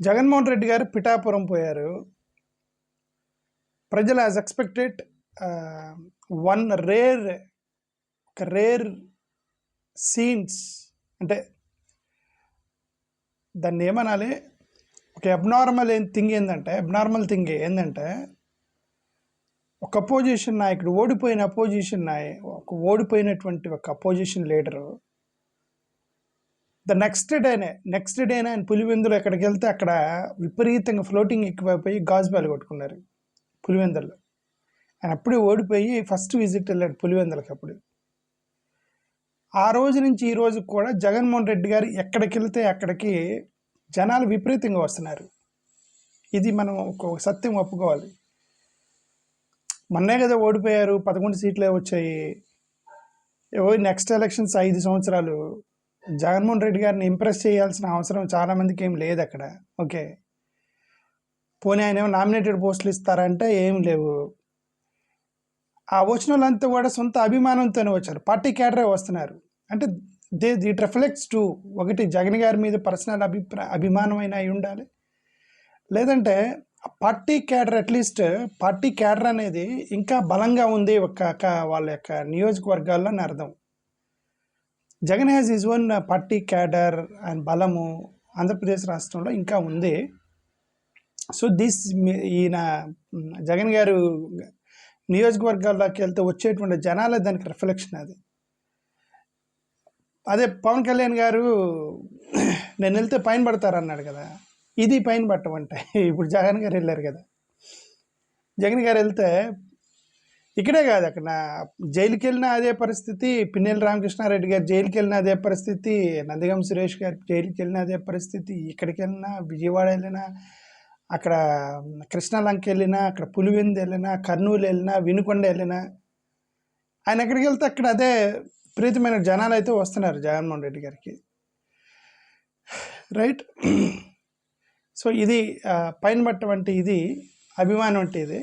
జగన్మోహన్ రెడ్డి గారు పిఠాపురం పోయారు. ప్రజలు యాజ్ ఎక్స్పెక్టెడ్ వన్ రేర్ ఒక రేర్ సీన్స్ అంటే దాన్ని ఏమనాలి? ఒక అబ్నార్మల్ థింగ్ ఏంటంటే అబ్నార్మల్ థింగ్ ఏంటంటే ఒక అపోజిషన్ నాయకుడు ఓడిపోయిన అపోజిషన్ నాయ ఒక ఓడిపోయినటువంటి ఒక అపోజిషన్ లీడరు ద నెక్స్ట్ డేనే నెక్స్ట్ డేనే ఆయన పులివెందులు ఎక్కడికి వెళ్తే అక్కడ విపరీతంగా ఫ్లోటింగ్ ఎక్కువైపోయి గాజు బ్యాలు కొట్టుకున్నారు పులివెందుల్లో. ఆయన అప్పుడే ఓడిపోయి ఫస్ట్ విజిట్ వెళ్ళాడు పులివెందులకి అప్పుడు. ఆ రోజు నుంచి ఈ రోజు కూడా జగన్మోహన్ రెడ్డి గారు ఎక్కడికి వెళ్తే అక్కడికి జనాలు విపరీతంగా వస్తున్నారు. ఇది మనం ఒక సత్యం ఒప్పుకోవాలి. మొన్నే కదా ఓడిపోయారు పదకొండు సీట్లే వచ్చాయి. నెక్స్ట్ ఎలక్షన్స్ ఐదు సంవత్సరాలు జగన్మోహన్ రెడ్డి గారిని ఇంప్రెస్ చేయాల్సిన అవసరం చాలామందికి ఏం లేదు అక్కడ. ఓకే పోనీ ఆయన ఏమో నామినేటెడ్ పోస్టులు ఇస్తారంటే ఏం లేవు. ఆ వచ్చిన వాళ్ళంతా కూడా సొంత అభిమానంతోనే వచ్చారు. పార్టీ క్యాడరే వస్తున్నారు. అంటే దే ఇట్ రిఫ్లెక్ట్స్ టు ఒకటి జగన్ గారి మీద పర్సనల్ అభిప్రాయ అభిమానమైన అయి ఉండాలి. లేదంటే party cadre at least party cadre అనేది ఇంకా బలంగా ఉంది ఒక వాళ్ళ యొక్క నియోజకవర్గాల్లో అని అర్థం. Jagan has his own party cadre and బలము ఆంధ్రప్రదేశ్ రాష్ట్రంలో ఇంకా ఉంది. సో దిస్ ఈయన జగన్ గారు నియోజకవర్గాల్లోకి వెళ్తే వచ్చేటువంటి జనాలే దానికి రిఫ్లెక్షన్ అది. అదే పవన్ కళ్యాణ్ గారు నేను వెళ్తే పైన పడతారన్నాడు కదా. ఇది పైన పట్టమంటే ఇప్పుడు జగన్ గారు వెళ్ళారు కదా. జగన్ గారు వెళ్తే ఇక్కడే కాదు అక్కడ జైలుకి వెళ్ళిన అదే పరిస్థితి పిన్నెల రామకృష్ణారెడ్డి గారు జైలుకి వెళ్ళిన అదే పరిస్థితి నందిగం సురేష్ గారు జైలుకి వెళ్ళిన అదే పరిస్థితి ఇక్కడికి వెళ్ళినా విజయవాడ వెళ్ళినా అక్కడ కృష్ణలంక వెళ్ళినా అక్కడ పులివెందు వెళ్ళినా కర్నూలు వెళ్ళినా వినుకొండ వెళ్ళినా ఆయన ఎక్కడికి వెళ్తే అక్కడ అదే ప్రీతమైన జనాలు అయితే వస్తున్నారు జగన్మోహన్ రెడ్డి గారికి. రైట్? సో ఇది పైన పట్టవంటి ఇది అభిమానం అంటే ఇది.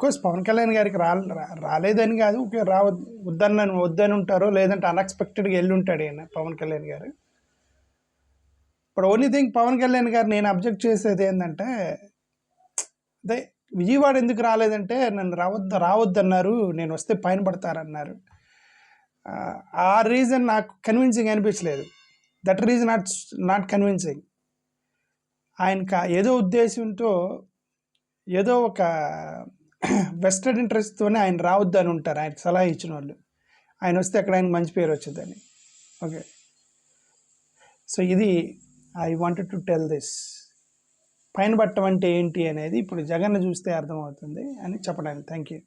కోర్స్ పవన్ కళ్యాణ్ గారికి రా రా- రాలేదని కాదు ఓకే రా వద్దన్న వద్దని ఉంటారో లేదంటే అన్ఎక్స్పెక్టెడ్గా వెళ్ళి ఉంటాడు ఈయన పవన్ కళ్యాణ్ గారు. ఇప్పుడు ఓన్లీ థింగ్ పవన్ కళ్యాణ్ గారు నేను అబ్జెక్ట్ చేసేది ఏంటంటే అదే విజయవాడ ఎందుకు రాలేదంటే నన్ను రావద్దు రావద్దన్నారు నేను వస్తే పైన పడతారన్నారు. ఆ, రీజన్ నాకు కన్విన్సింగ్ అనిపించలేదు. That reason not not convincing ఆయనకు ఏదో ఉద్దేశంతో ఏదో ఒక వెస్టెడ్ ఇంట్రెస్ట్తోనే ఆయన రావద్దు అని ఉంటారు. ఆయనకు సలహా ఇచ్చిన వాళ్ళు ఆయన వస్తే అక్కడ ఆయనకు మంచి పేరు వచ్చిందని. ఓకే. సో ఇది I wanted to tell this. పైన పట్టం అంటే ఏంటి అనేది ఇప్పుడు జగన్ చూస్తే అర్థమవుతుంది అని చెప్పడానికి. Thank you